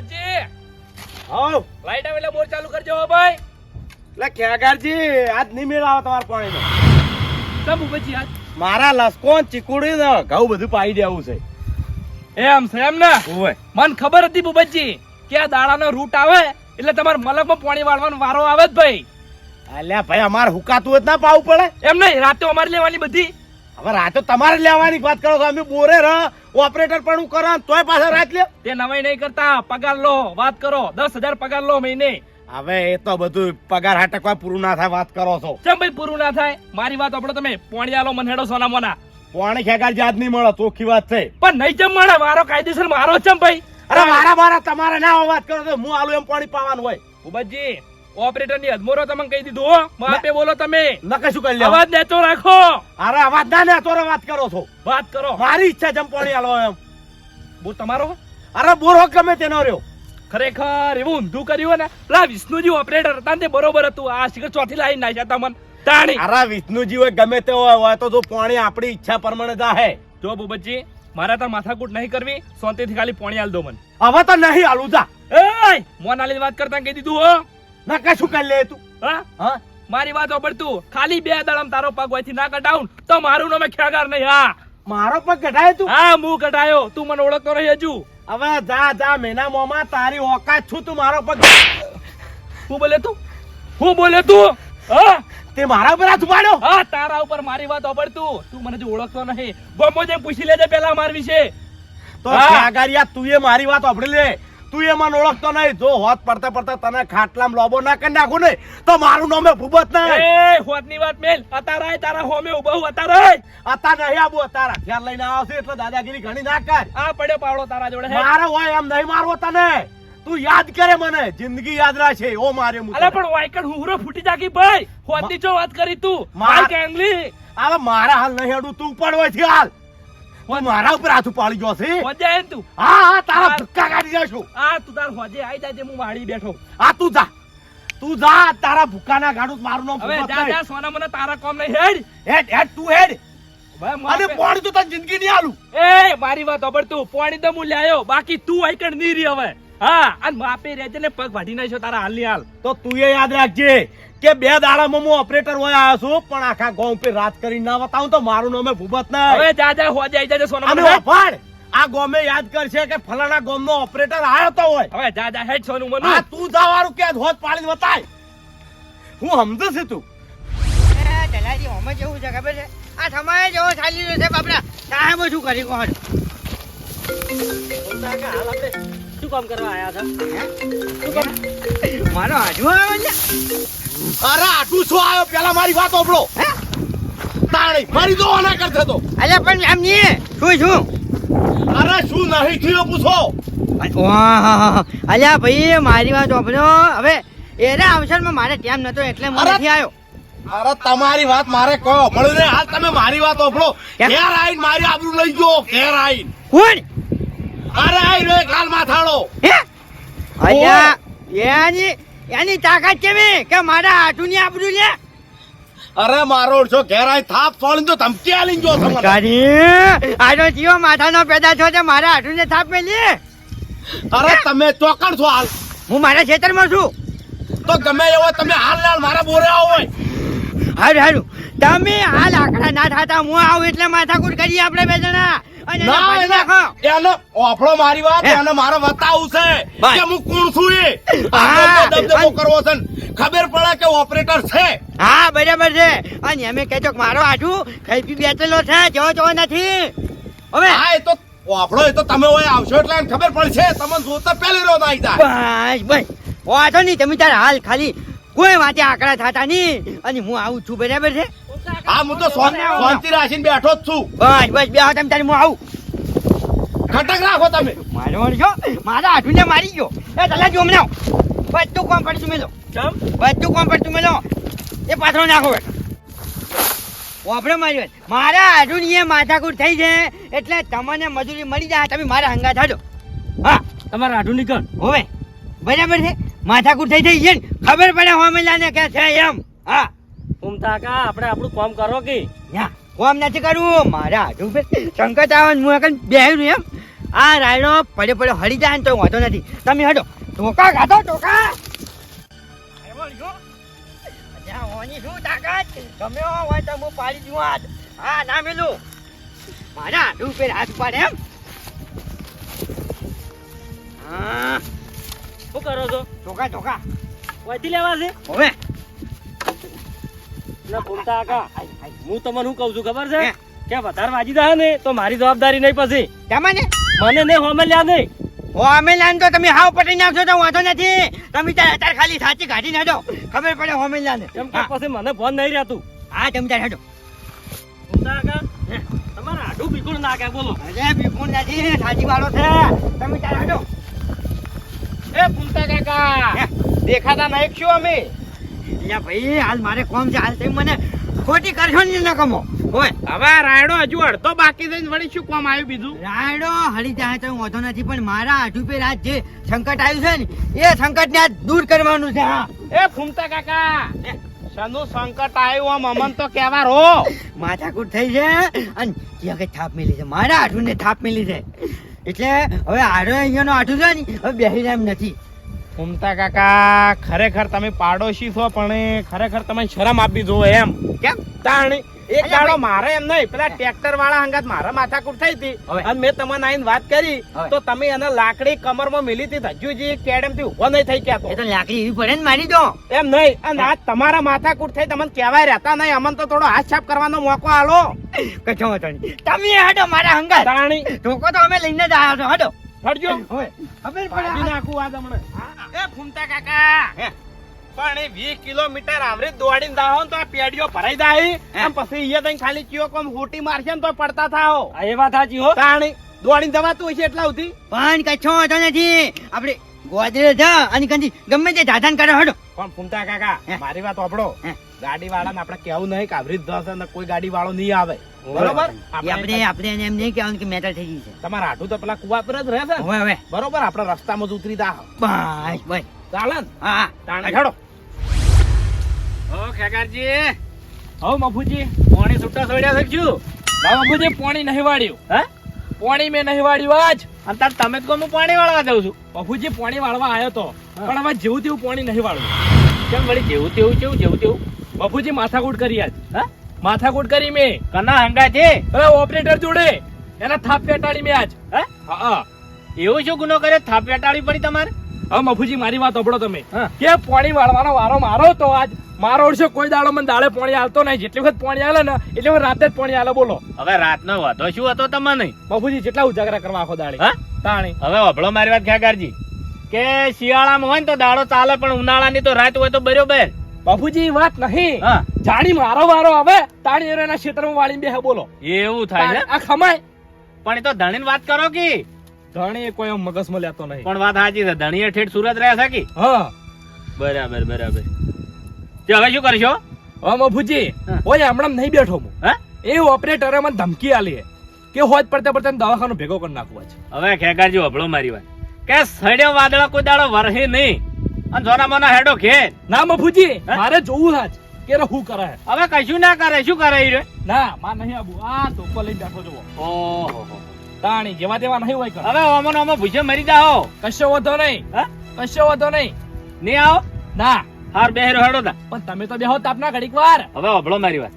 ભૂપતજી હવ. લાઈટ આવે એટલે બોર ચાલુ કરજો હો ભાઈ. એટલે ખેગારજી આજ નહીં મેળ આવે તમારા પાણીનો. કેમ ભૂપતજી આજ? મારા લસકોન ચીકુડી ને ઘઉં બધું પાઈ દેવું છે. એમ છે એમ ને? ઓય. મને ખબર હતી બુબજી કે આ દાડાનો રૂટ આવે એટલે તમારે મલકમાં પાણી વાળવાનો વારો આવે જ ભાઈ. અલ્યા ભાઈ અમારે હુકાતું જ ના પાવું પડે. એમ નહીં રાતે અમારે લેવાની બધી. હવે રાતો તમારે લેવાની વાત કરો છો અમે બોરે રહ ઓપરેટર પણ હું કરો તોય પાછા રાત લે. તે નવાઈ નહીં કરતા. પગાર લો વાત કરો. દસ હજાર પગાર લો મહિને. હવે એ તો બધું પગાર હાટક કોઈ પૂરું ના થાય વાત કરો છો. કેમ ભાઈ પૂરું ના થાય? મારી વાત આપડે તમે. પોણી લો મને હેડો સોના મોના પોણી ખેગારજી જાત નહીં મળે ચોખ્ખી વાત છે. પણ નહીં ચમ મળે મારો કાયદેસર મારો ચમ ભાઈ. અરે મારા મારા તમારે ના વાત કરો તો હું આલુ એમ પાણી પાવાનું હોય. ભૂપતજી ઓપરેટરની અધમોરો તમે કહી દીધું હો. માપે બોલો તમે. નકે શું કરી અવાજ દેતો રાખો. અરે અવાજ ના ને તો વાત કરો છો. વાત કરો. મારી ઈચ્છા જમ પાણી આલો એમ. બોલ તમારો. અરે બોરો ગમે તેનો રહ્યો. ખરેખર એવું ઊંધું કર્યું ને? લા વિષ્ણુજી ઓપરેટર હતા ને બરોબર હતું. આ શિખર ચોથી લાઈન નાખ્યા તમને તાણી. અરે વિષ્ણુજી હોય ગમે તે હોય હોય તો જો પાણી આપણી ઈચ્છા પ્રમાણે જાહે. જો બુબજી મારા તાર માથાકૂટ નહીં કરવી. શાંતિથી ખાલી પોણી આલ દો મને. હવે તો નહીં આલું જા. એય મોન આલી વાત કરતા કહી દીધું હો. નકે શું કરી લે તું. હા? હા? મારી વાત ઓપડતું ખાલી બે દળમ તારો પગ હોય ના કટાવું તો મારું નામે ખ્યાગાર નહીં હા. મારો પગ કઢાય તું? હા હું કઢાયો. તું મને ઓળખતો રહી હજુ. હવે જા જા મેના મોમાં તારી ઓકાત છું તું મારો પગ હું બોલે તું? હું બોલે તું? હા? તે મારા ઉપર હાથ ઉપાડ્યો? હા તારા ઉપર મારી વાત ઓપડતું તું મને જો ઓળખતો નહીં. ગમો જે પૂછી લેજે પેલા માર વિશે. તો હા. ત્યાગારિયા તું એ મારી વાત સાંભળી લે. તું એ મને ઓળખતો નહીં. જો હોત પડતા પડતા તને ખાટલામાં લોબો ના કરી નાખું ને તો મારું નામે ભૂબત ના એ હોતની વાત મેલ. અતારાય તારા હોમે ઊભો અતારાય. અતા નહીં આબુ અતારા હથિયાર લઈને આવશે એટલે દાદાગીરી ઘણી ના કર. આ પડ્યો પાવડો તારા જોડે મારે હોય એમ નહીં મારવો તને. તું યાદ કરે મને જિંદગી યાદ રાખે ઓ મારે મુકો અલે પણ વાયકડ હુરો ફૂટી જાગી ભાઈ. હોતની ચો વાત કરી તું. માર- માર કે અંગલી હવે મારા હાલ નહીં હેડું તું પણ હોય છે હાલ. મારા ઉપર હાથ પાડી ગયો છે. હોજે આય તું. હા હા તારા હા. કાઢી જશું આ તું તાર હોજે આઈ જાજે હું વાડી બેઠો. આ તું જા. તું જા તારા ભૂકાના ગાડું મારું નામ હવે જા જા સોના મને તારા કોમ નહીં. હેડ. હેડ હેડ તું હેડ. અને પાણી તો તને જિંદગી નહીં આલું. એ મારી વાત ઓબળ તું. પાણી તો હું લાયો બાકી તું આઈકણ નહીં રહી હવે. હા અને માપે રહેજે ને પગ વાઢી નાખ્યો તારા હાલની હાલ. તો તું એ યાદ રાખજે. કે બે દાડામાં હું ઓપરેટર હોય આવ્યો છું પણ આખા ગામ પર રાત કરી ના બતાવું તો મારું નામ ભૂપત હવે નહીં જા જા હો જાય જાજે સોના અને વાપર આ ગોમે યાદ કરશે કે ફલાણા ગામનો ઓપરેટર આવ્યો તો હોય. હવે જા જા હેડ સોનું મનુ. આ તું જવાનું કે હોત પાડીને બતાય હું સમજુ છું તું. એ દલાલી હોમાં જેવું છે ખબર છે? આ સમય જેવો ચાલી રહ્યો છે બાપડા. સાહેબ શું કરી કોણ? શું કામ કરવા આયા મારો હાજુ આવ્યો છે? અરે આટલું શું આવ્યો? પેલા મારી વાત ઓપડો? તાણી મારી તો ના કરતો તો. અલ્યા પણ એમ નહીં શું શું? અરે શું નહીં થયું પૂછો. અલ્યા ભાઈ મારી વાત ઓપડો હવે એના અવસરમાં મારે ટાઈમ નતો એટલે અરે! નથી આવ્યો. અરે તમારી વાત મારે કહો. પણ ને હાલ તમે મારી વાત ઓપડો? ઘેર આઈને મારી આબરૂ લઈ ગયો ઘેર આઈને. કોણ? અરે આઈ રે કાલ માથાળો. હે? અલ્યા એની એની તાકાત કેવી? કે મારા હાથુની આબરૂ લે અરે મારો છો ઘેરાય થાપ છોડીને તો ધમકી આલી જો ગાડી આનો જીવો માથાનો પેદા છો તે મારા હાથુને થાપ મેલી? અરે તમે ચોકડ છો હાલ? હું મારા ખેતરમાં છું. તો ગમે એવો તમે હાલ લાલ મારા બોરે આવો હોય. હારું હારું. તમે હાલ આકડા ના થાતા હું આવું એટલે માથાકૂટ કરીએ આપણે બે જણા. ઓફળો મારી વાત એને મારે બતાવું છે કે હું કોણ છું એ? દબદબો કરવો છે ખબર પડે કે ઓપરેટર છે. હા બરાબર છે. અને એમે કહેજો મારો આઠું ખાઈ પી છે જવો જવો નથી. હવે હા એ તો ઓફળો એ તો તમે હોય આવશો એટલે ખબર પડશે. તમને જોતા પહેલી રોજ આવી જાય. બસ બસ. વાંધો નહીં તમે તારા હાલ ખાલી કોઈ વાતે આકડા થતા નહીં. અને હું આવું છું બરાબર છે? હા હું તો શાંતિ શાંતિ રાખીને બેઠો જ છું. બસ બસ બે તમે તારી હું આવું. ખટક રાખો તમે. મારો છો? મારા આઠુને મારી ગયો. એ તલા જો હમણાં. બધું કોમ પડતું મેલો. ચમ બધું કોમ પડતું મેલો. એ પાથરો નાખો વાપરે મારી વાત મારા એ માથાકૂટ થઈ છે. એટલે તમને મજૂરી મળી જાય તમે મારા હંગા થાજો હા. તમારા આઢું નીકળ. હવે. બરાબર છે? માથાકૂટ થઈ થઈ છે ને ખબર પડે હોમેલાને કે છે એમ. હા. ઉમતા કા? આપણે આપણું કામ કરો કે? કોમ નથી કરવું. મારા પર સંકટ આવે હું એકન બેહ્યું એમ. આ રાયડો પડે પડે હળી જાય ને તો વાંધો નથી. તમે હડો. ટોકા ખાધો ઓની શું તાકાત? એવો હોય તો હું પાડી દઉં આ હા ના મેલું. મારા હાથ ઉપર હાથ પાડે એમ. હા. શું કરો છો? ટોકા ટોકા. વહીથી લેવા છે? હવે. ના હું તમને શું કહું છું ખબર છે? કે વધારે વાજી જાય ને તો મારી જવાબદારી નહીં પછી. તમને મને નહીં હોમે લ્યા નહીં. અમે તો તમે હાવ પટી નાખશો તો વાંધો નથી. તમે અત્યારે ખાલી સાચી કાઢી નાખો. ખબર પડે હોમે ને. કેમ કે પછી મને ફોન નહીં રહેતું. હા તમે તાર હેડો. તમારે આડું બિલકુલ ના કે બોલો. અરે બિલકુલ નથી. સાચી વાળો છે. તમે તાર હેડો. એ પૂમતા કાકા દેખાતા નહીં છું અમે. એટલે ભાઈ હાલ મારે કોમ છે હાલ તમે મને ખોટી કરશો ને ન કમો હોય. હવે રાયડો હજુ અડધો બાકી થઈને વળી શું કોમ આવ્યું બીજું? રાયડો હળી જાય તો વાંધો નથી પણ મારા હાથ પે રાત જે સંકટ આવ્યું છે ને એ સંકટ ને આજ દૂર કરવાનું છે હા. એ ફૂમતા કાકા શનું સંકટ આવ્યું આમ અમન તો કેવા રો માથાકૂટ થઈ છે અને ત્યાં કઈ થાપ મેલી છે. મારા હાથું ને થાપ મેલી છે. એટલે હવે હાડો અહીંયાનો આઠું છે ને હવે બેસી એમ નથી. ફૂમતા કાકા ખરેખર તમે પાડોશી છો પણ ખરેખર તમે શરમ આપવી દો એમ. કેમ? તાણી એક દાડો મારે એમ નહીં પેલા ટ્રેક્ટર વાળા હંગાત મારા માથાકૂટ થઈ હતી. અને મેં તમને આઈને વાત કરી તો તમે એને લાકડી કમરમાં મિલી હતી હજુ જે કેડમથી ઊભો નહીં થઈ ગયા તો. લાકડી એવી પડે ને મારી દો એમ નહીં અને આ તમારા માથાકૂટ થઈ તમને કહેવાય રહેતા નહીં અમને તો થોડો હાથ છાપ કરવાનો મોકો આલો. કચો તમે હાડો મારા હંગાત. તાણી. તો અમે લઈને જ આવ્યા છો હટો. હટજો. હવે ખબર પડે નાખું આ તમને એ ફૂમતા કાકા. પણ એ વીસ કિલોમીટર આવરી દોડીને દાહો ને તો આ પેડીઓ ભરાઈ જાય. એમ પછી અહીંયા તઈ ખાલી ચિયો કોમ હોટી મારશે ને તો પડતા થાઓ. આ એ વાત સાચી હો. તાણી દોડીને જવાતું હશે એટલા સુધી? પણ કચ્છો વાંધો નથી. આપણે ગોદરે જા અને કંઈ ગમે તે દાદાન કરે હડો. પણ ફૂમતા કાકા મારી વાત આપડો. ગાડી વાળાને આપણે કેવું નહીં કે આવરી જ જશે ને કોઈ ગાડી વાળો નહીં આવે. બરોબર. આપણે આપણે એને એમ નહીં કહેવાનું કે મેટર થઈ ગઈ છે. તમારા હાટું તો પેલા કુવા પર જ રહે છે. હવે હવે. બરોબર? આપણે રસ્તામાં જ ઉતરી દા બસ બસ. ચાલે હા તાણે ખેડો. ઓ ખેગારજી. હો મફુજી. પાણી છૂટા છોડ્યા છે શું? ના મફુજી પોણી નહીં વાળ્યું. હે? પાણી મેં નહીં વાળ્યું આજ. અને તાર તમે તો હું પાણી વાળવા જાઉં છું. બફુજી પોણી વાળવા આવ્યો તો. પણ હવે જેવું તેવું પોણી નહીં વાળવું. કેમ વળી જેવું તેવું કેવું જેવું તેવું? બફુજી માથાકૂટ કરી માથાકૂટ કરી મેં. કના હંગા છે અરે ઓપરેટર જોડે. એના થાપ પેટાડી મેં આજ. હા? એવું શું ગુનો કર્યો? થાપ પેટાડી પડી તમારે? હા મફુજી મારી વાત સાંભળો તમે. કે પોણી વાળવાનો વારો મારો તો આજ? મારો ઓળશે કોઈ દાડો મને દાડે પાણી આવતો નહીં. જેટલી વખત પાણી હાલે ને એટલે વખત રાતે જ પોણી હાલે બોલો. હવે રાતનો વાંધો શું હતો તમને? મફુજી જેટલા ઉજાગરા કરવા આખો દાડે. હા? તાણી. હવે અભળો મારી વાત ખ્યાગારજી કે શિયાળામાં હોય ને તો દાડો ચાલે પણ ઉનાળાની તો રાત હોય તો બરોબર. બાપુજી વાત નહીં. હા. જાણી મારો વારો આવે તાણી એના ક્ષેત્રમાં વાળી બે બોલો. એવું થાય છે? આ ખમાય. પણ એ તો ધણીને વાત કરો કે? ધણી કોઈ મગજમાં લેતો નહીં. પણ વાત સાચી છે ધણીએ ઠેઠ સુરત રહ્યા છે કે? હા. બરાબર બરાબર. તે હવે શું કરશો? હા બાપુજી. ઓય હમણાં નહીં બેઠો હું. હે? એ ઓપરેટરે મને ધમકી આલી કે હોજ પડતે પડતે દવાખાનું ભેગો કરી નાખવા છે. હવે ખેગારજી અભળો મારી વાત. કે સડ્યો વાદળો કોઈ દાડો વરહે નહીં. અને જોના મોના હેડો ઘે ના મફુજી હા? મારે જોવું હાજ કે રે હું કરે હવે કશું ના કરે શું કરે ઈ રે? ના માં નહીં આબુ આ ધોકો લઈને બેઠો જુઓ. ઓહો. તાણી જેવા તેવા નહીં હોય કર હવે ઓમો ઓમો ભૂજે મરી જાઓ. કશો વધો નહીં. હા? કશો વધો નહીં. ને આવો? ના. હાર બેહેરો હેડો તા. પણ તમે તો બેહો તાપના ઘડીક વાર. હવે અભળો મારી વાત.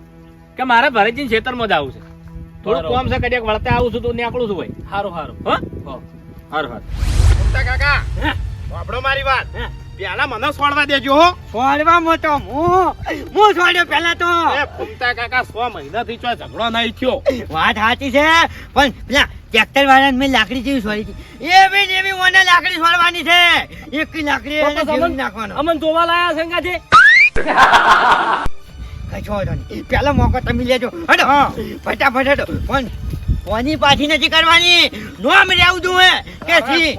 કે મારે ભરતજી ખેતરમાં જ આવું છે. થોડું. કોમ છે કડિયાક વળતે આવું છું તું નીકળું છું ભાઈ. હારું હારું. હા? હો. હારું હાર. કાકા સાંભળો મારી વાત. પેલા મને સોડવા દેજો હો. છોડવા તો હું? હું છોડ્યો પેલા તો? એ ફૂમતા કાકા સો મહિનાથી ચો ઝઘડો નહીં થયો. વાત સાચી છે પણ પેલા ટ્રેક્ટર વાળાને મેં લાકડી જેવી છોડી હતી એ બી એવી મને લાકડી છોડવાની છે. એક લાકડી એને જીવી નાખવાનો. અમન ધોવા લાયા સંગા છે કઈ છોડો નહીં પેલો મોકો તમે લેજો. હટો. ફટાફટ પણ કોની પાછી નથી કરવાની? નોમ રહેવું દઉં હે કે હવે છી?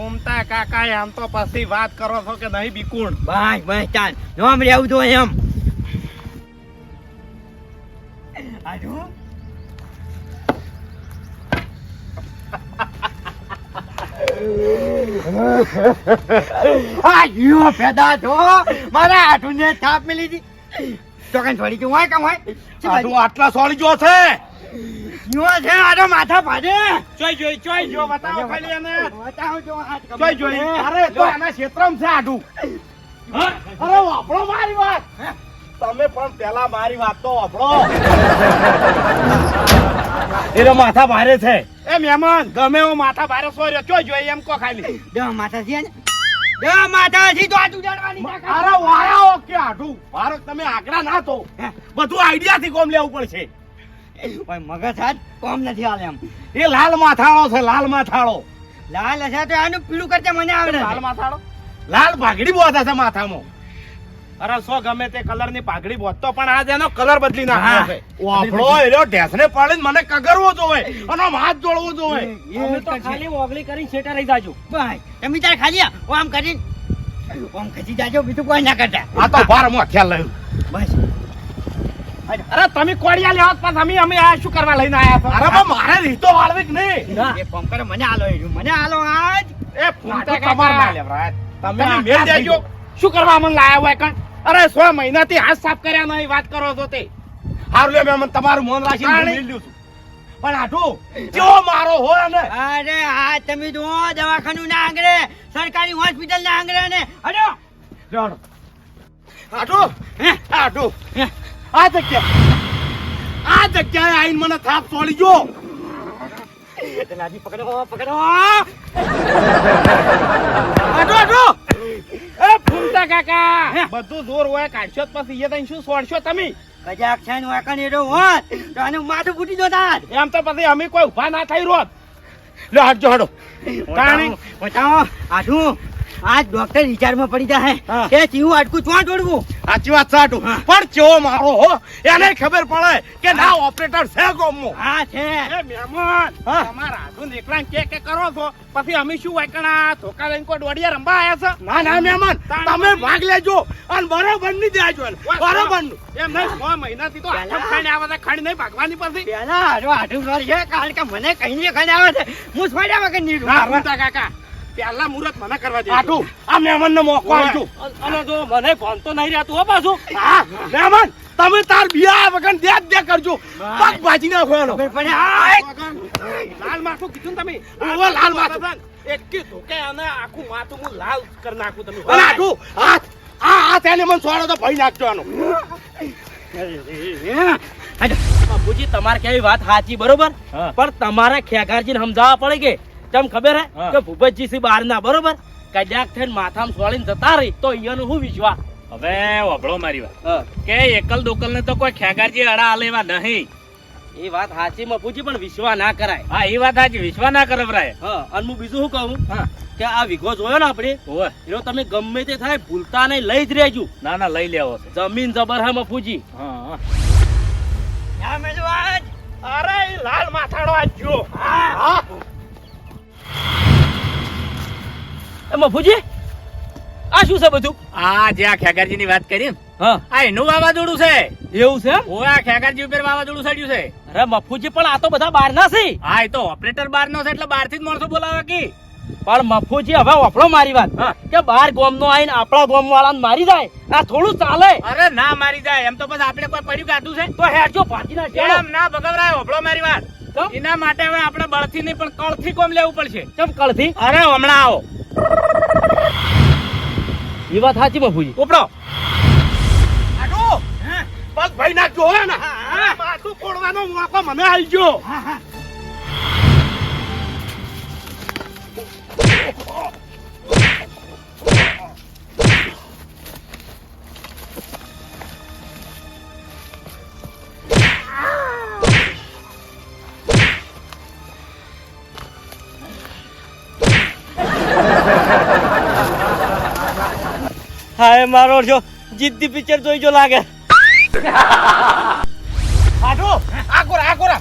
કાકા આમ તો પછી વાત કરો છો કે નહીં બીકુણ? બસ બસ ચાલ. નોમ રહેવું દઉં એમ. આજુ. આ પેદા છો? મારા હાથુને થાપ મેલી હતી તો કઈ છોડી તું હોય કામ હોય? આટલા સોળી જો છે. યો છે આ માથા ભાજે. ચોય જોઈ ચોય જો બતાવો ખાલી એને. બતાવો જો હાથ ચોય. જોઈ અરે તો આના ક્ષેત્રમાં છે આઢું અરે વાપરો મારી વાત. તમે પણ પેલા મારી વાત તો વાપરો. એનો માથા ભારે છે. એ મહેમાન ગમે એવો માથા ભારે સોર્યો ચોય જોઈ એમ કો ખાલી. બે માથા છે ને? દહ માથા છે તો આટું જડવાની અરે વાળાઓ કે આટું ભારત તમે આગળ ના તો. બધું આઈડિયા થી કોમ લેવું પડશે. ઓય મગજ હાથ કોમ નથી આલે એમ. એ લાલ માથાળો છે લાલ માથાળો. લાલ હશે તો આનું પીળું કરતે મને આવડે લાલ માથાળો? લાલ પાઘડી બોતા છે માથામાં. અરે સો ગમે તે કલરની પાઘડી બોતતો પણ આજ એનો કલર બદલી નાખ્યો છે. વાપડો એનો ઢેસને પાડીને મને કગરવો જોવે અને હાથ જોડવો જોવે. અમે તો ખાલી ઓગળી કરીને છેટા રહી જાજો. ભાઈ એમ વિચાર ખાલી આમ કરીને. આમ ખસી જાજો બીજું કોઈ ના કરતા. આ તો બાર મો ખ્યાલ લઈ. બસ. અરે તમે કોડિયા લેવા પાસ અમે અમે આ શું કરવા લઈને આયા અરે બા મારે રીતો વાળવી કે નહીં? એ ફોન કરે મને આલો એ મને આલો આજ. એ ફૂંટા તમારે ના લેવરાય. તમે મેલ દેજો. શું કરવા મને લાયા હોય કણ? અરે સો મહિનાથી હાથ સાફ કર્યા નહીં વાત કરો છો તે. હારું લે મેં મને તમારું મન રાખીને મેલ દઉં પણ આટુ જો મારો હોય ને? અરે આ તમે જો દવાખાનું ના આંગળે સરકારી હોસ્પિટલ ના. આંગળે ને અડો. આટુ હે? આટું આ જગ્યા આ જગ્યાએ આઈને મને થાપ છોડી ગયો. લાજી પકડો પકડો. આટો આટો. એ ફૂમતા કાકા. બધું જોર હોય કાઢશો પછી એ શું સોડશો તમે? કજાક છે ને વાકણ એડો હોત તો આનું માથું ફૂટી જતા એમ તો પછી અમે કોઈ ઊભા ના થઈ રોત લે હટજો હડો. બતાવો આઠું આજ ડોક્ટર વિચારમાં પડી જાય કે ચીવું આટકું ચોટ વળવું સાચી વાત સાટું પણ ચેવો મારો હો એને ખબર પડે કે ના ઓપરેટર છે ગોમો. હા છે. એ મહેમાન તમારા આજુ એકલા કે કે કરો છો? પછી અમે શું વાયકણા ધોકા લઈને કોઈ દોડિયા રંબા આયા છે? ના ના મહેમાન. તમે ભાગ લેજો. અને બરોબરની દેજો. બરોબરનું એમ નહીં છ મહિનાથી તો આઠમ ખાઈને આવે છે ખાણી નહીં ભાગવાની પછી. પેલા હારો આઠું ઘર છે કારણ કે મને કઈ નહીં કઈ આવે છે. હું છોડ્યા વગર નહીં ના રહું. ભૂતા કાકા. પહેલા મુહૂર્ત મને કરવા દે આટું આ મહેમાન નો મોકો આપજો અને જો મને ભણતો નહીં રહેતું હો પાછું. હા. મહેમાન તમે તાર બિયા વગર દે જ દે કરજો. પગ ભાજી ના આ લાલ માથું કીધું તમે? ઓવા લાલ માથું. એકી ધોકે અને આખું માથું હું લાલ કરી નાખું તમે. અને આટું હાથ. આ હાથ એને મને છોડો તો ભઈ નાખજો આનો. બાપુજી તમારે કેવી વાત સાચી બરોબર? હા. પણ તમારે ખેગારજીને સમજાવવા પડે કે તમ ખબર હે? કે ભૂપતજી સી બહાર ના બરોબર? કદાચ થઈને માથામાં સોળીને જતા રહી તો અહીંયાનું શું વિશ્વાસ? હવે વભળો મારી વાત. કે એકલ દોકલ ને તો કોઈ ખેગારજી અડા આલેવા નહીં. એ વાત સાચી બાપુજી પણ વિશ્વા ના કરાય. હા એ વાત સાચી વિશ્વા ના કરવરાય. હા અને હું બીજું શું કહું? હા. કે આ વિઘો જોયો ને આપણે? ઓવે એનો તમે ગમે તે થાય ભૂલતા નહીં લઈ જ રહેજો. ના ના લઈ લેવો જમીન જબર હે મફુજી. હા હા. અરે લાલ માથાડો આજો હા. એ મફુજી આ શું છે બધું? આ જે આ ખેગારજી ની વાત કરી હા. આ એનું વાવાઝોડું છે. એવું છે ઓ આ ખેગારજી ઉપર વાવાઝોડું સડ્યું છે. અરે મફુજી પણ આ તો બધા બહાર ના છે. હા એ તો ઓપરેટર બહાર નો છે એટલે બહારથી જ માણસો બોલાવે કે. પણ મફુજી હવે વફળો મારી વાત. કે બાર ગોમ નો આઈને આપણા ગોમ વાળા મારી જાય. આ થોડું ચાલે. અરે ના મારી જાય. એમ તો બસ આપણે કોઈ પડ્યું કાઢું છે. તો હેડજો ભાજી ના એમ ના ભગવરાય ઓભળો મારી વાત. એના માટે હવે આપણે બળથી નહીં પણ કળથી કોમ લેવું પડશે. કેમ કળથી? અરે હમણાં આવો. એ વાત સાચી બાપુજી ઉપડો. આડો. બસ ભાઈ ના હે ને માથું ફોડવાનો મોકો મને આવી ગયો હા, હા. હા મારો જો જીદ્દી પિક્ચર જોઈ જો લાગે આટું આ કોરા આ કોરા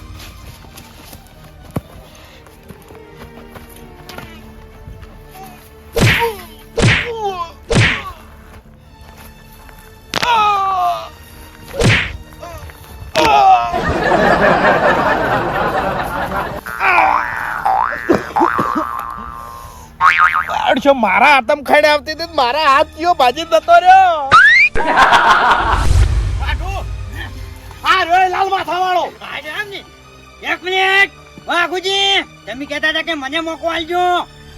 અડશો મારા આતમ ખાડે આવતી હતી મારા હાથ કયો બાજી જતો રહ્યો? આ રોય લાલ માથા વાળો આમ એક મિનિટ. વાઘુજી તમે કહેતા હતા કે મને મોકો આલજો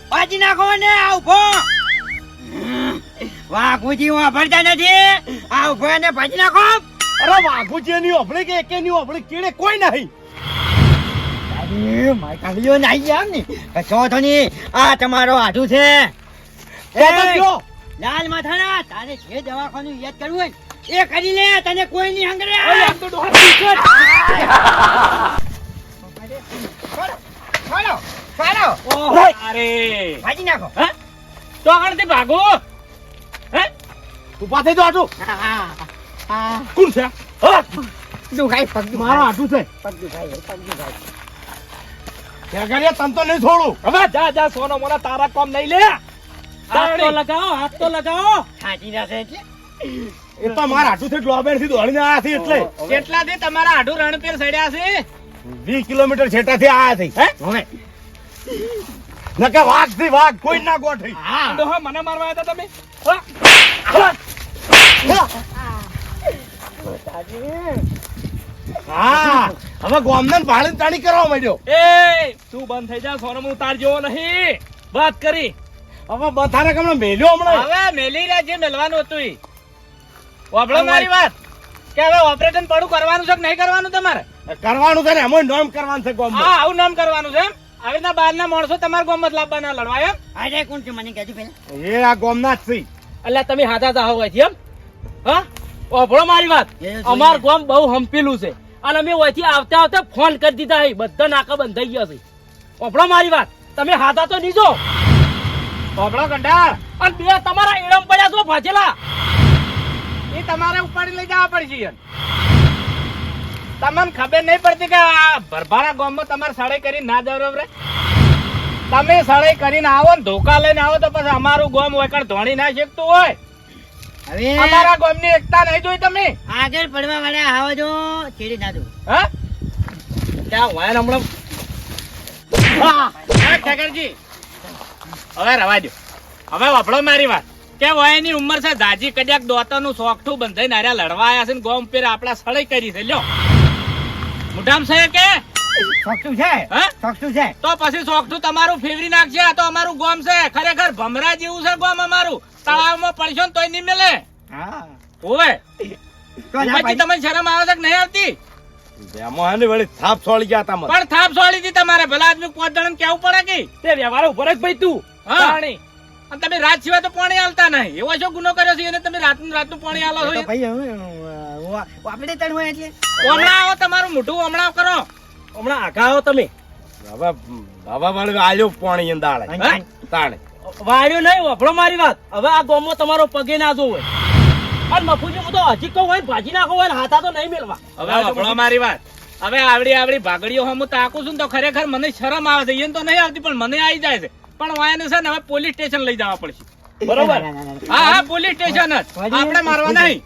બાજી નાખો ને આ ઊભો. વાઘુજી હું અભરતા નથી. આ ઊભો ને બાજી નાખો. અરે વાઘુજી ની ઓભળી કે એકે ની ઓભળી કીડે કોઈ નહીં. અરે મારી કાગલીઓ નાઈ ગયા ને. કશો તો નહીં. આ તમારો આધુ છે? લાલ માથાના તારે જે દવાખાનું યાદ કરવું હોય એ કરી લે તને કોઈ નહીં હંગરે. આમ તો ડોહા પીછે અરે. નાખો. હે? તો ભાગો. હે? થઈ કોણ છે? પગ મારો છે. પગ પગ તો નહીં છોડું. હવે જા જા સોનો મોના તારા કોમ નહીં લે. હાથ તો લગાવો હાથ તો લગાવો સાચી નાખે એટલે. એ તો મારા આટલું છે ડોબેરથી દોડીને આયા છે એટલે. કેટલાથી તમારા આઢું રણપીર સડ્યા છે. વીસ કિલોમીટર છેટાથી આયા છે. હે? હવે. નકે વાઘથી વાઘ કોઈ ના ગોઠવી હા. ડોહા મને મારવા આવ્યા તમે? હા? હા. હવે ગોમનન પાણી તાણી કરવા માંડ્યો. એ તું બંધ થઈ જા સોનમ તાર જેવો નહીં. વાત કરી. હવે બધાને કમણે મેલ્યો હમણાં? હવે મેલી રહ્યા જે મેલવાનું હતું ઈ. વાપડો મારી વાત. કે હવે ઓપરેશન પડું કરવાનું છે કે નહીં કરવાનું તમારે? કરવાનું છે ને એમાં નોમ કરવાનું છે ગોમ હા આવું નોમ કરવાનું છે આવી રીતના બહારના માણસો તમારા ગોમ જ લાવવાના લડવા એમ? આજે કોણ છે મને કહેજો પેલા એ આ ગોમ ના છે. એટલે તમે હાથા તા હોય એમ? હા? ઓભળો મારી વાત. અમાર ગોમ બહુ હંપેલું છે. અને અમે ઓયથી આવતા આવતા ફોન કરી દીધા હે બધા નાકા બંધાઈ ગયા છે. ઓભળો મારી વાત. તમે હાથા તો નીજો વાપરો કંડાળ અને બે તમારા એડમ પડ્યા છો ભાજેલા. એ તમારે ઉપાડી લઈ જવા પડશે યાર. તમને ખબર નહીં પડતી કે આ ભરભારા ગામમાં તમારે સળાઈ કરીને ના જવું રે? તમે સળાઈ કરીને આવો ને ધોકા લઈને આવો તો પછી અમારું ગામ હોય કણ ધોણી ના શકતું હોય. હવે અમારા ગામની એકતા નહીં જોઈ તમે? આગળ પડવા વાળા આવો જો છેડી ના દો હા? ક્યાં હોય હમણાં. ઠાકરજી. હવે રવા દો હવે વફળો મારી વાત. કે વયની ઉંમર છે દાજી કદાચ દોતાનું સોખઠું બંધાઈ આર્યા લડવા આવ્યા છે ને ગોમ પેર આપડા સળાઈ કરી છે. લ્યો. મુઠામ છે કે? સોખઠું છે? હા? સોખઠું છે? તો પછી સોખઠું તમારું ફેવરી નાખશે આ તો અમારું ગોમ છે. ખરેખર ભમરા જેવું છે ગોમ અમારું. તળાવમાં પડશો ને તોય નહીં મિલે. હા. ઓવે પછી તમને શરમ આવે છે કે નહીં આવતી? વળી થાપ સોળી ગયા તા પણ થાપ સોળી હતી તમારે. ભલા આદમી પાંચ જણ કેવું પડે કે? તે વ્યવહાર ઉપર જ ભાઈ તું. હા. અને તમે રાત સિવાય તો પાણી આલતા નહીં. એવો શું ગુનો કર્યો છે? એને તમે રાતનું રાતનું પાણી આલો છો ભાઈ હવે, આપણે તણ હોય એટલે? હમણાં આવો તમારું મોઢું હમણાં કરો. હમણાં આગા આવો તમે. બાબા બાબા વળી આલ્યો પાણી એમ દાડે. તાણે. વાળ્યો નહીં વાપરો મારી વાત. હવે આ ગોમો તમારો પગે ના હોય અને મફુજી હું તો હજી કહું હોય ભાજી નાખો હોય હાથા તો નહીં મેળવા હવે વપડો મારી વાત. હવે આવડી આવડી ભાગડીઓ હું તાકું છું તો ખરેખર મને શરમ આવે છે. એને તો નહીં આવતી પણ મને આવી જાય છે. પણ વાયાનું છે ને હવે પોલીસ સ્ટેશન લઈ જવા પડશે. બરોબર. હા હા પોલીસ સ્ટેશન જ. આપણે મારવા નહીં.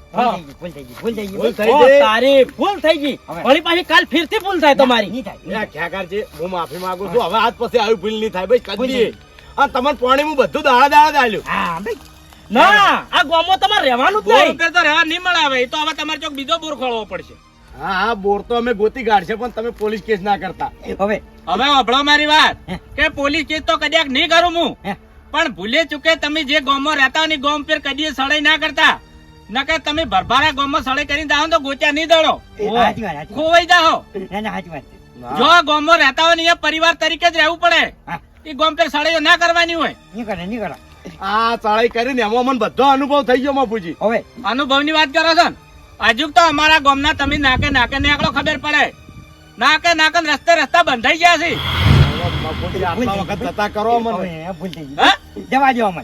ભૂલ થઈ ગઈ, ભૂલ થઈ ગઈ, ભૂલ થઈ. તારી ભૂલ થઈ ગઈ. વળી પાછી કાલ ફેરથી ભૂલ થાય તમારી. નહીં થાય, હું માફી માંગુ છું હવે આજ પછી આવી ભૂલ નહીં થાય ભાઈ કદી. અને તમને પાણી હું બધું દાડા દાડા દાલ્યું હા ભાઈ. ના આ ગામમાં તમારે રહેવાનું જ નહીં. તો રહેવા નહીં મળે હવે તો હવે તમારે ચોક બીજો બોર ખોળવો પડશે. હા હા બોર તો અમે ગોતી કાઢશે પણ તમે પોલીસ કેસ ના કરતા. હવે? હવે વપડો મારી વાત. કે પોલીસ કેસ તો કદાચ નહીં કરું હું. પણ ભૂલે ચૂકે તમે જે ગામમાં રહેતા ની ને ગામ પર કદી સળાઈ ના કરતા. નકર તમે ભરભારા ગામમાં સળાઈ કરીને દાવ તો ગોચા નહીં દળો ખોવાઈ જાઓ. ના, ના. જો ગામમાં રહેતા હોય ને એ પરિવાર તરીકે જ રહેવું પડે. એ ગામ પર સળાઈઓ ના કરવાની હોય. નહીં કરે, નહીં કરે. આ સળાઈ કરીને એમાં મને બધો અનુભવ થઈ ગયો બાપુજી હવે? અનુભવની વાત કરો છો ને? હજુ તો અમારા ગામના તમે નાકે નાકે નીકળો ખબર પડે. નાકે નાકે રસ્તે રસ્તા બંધાઈ ગયા છે. વખત કરો મને ભૂલ? જવા દો અમને.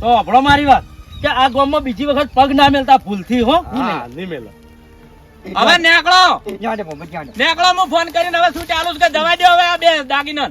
તો આપણો મારી વાત કે આ ગામમાં બીજી વખત પગ ના મેલતા ભૂલથી હો? નહીં મેલો. હવે નેકડો નેકડો. નીકળો હું ફોન કરીને હવે શું ચાલુ છે કે જવા દો હવે આ બે દાગીના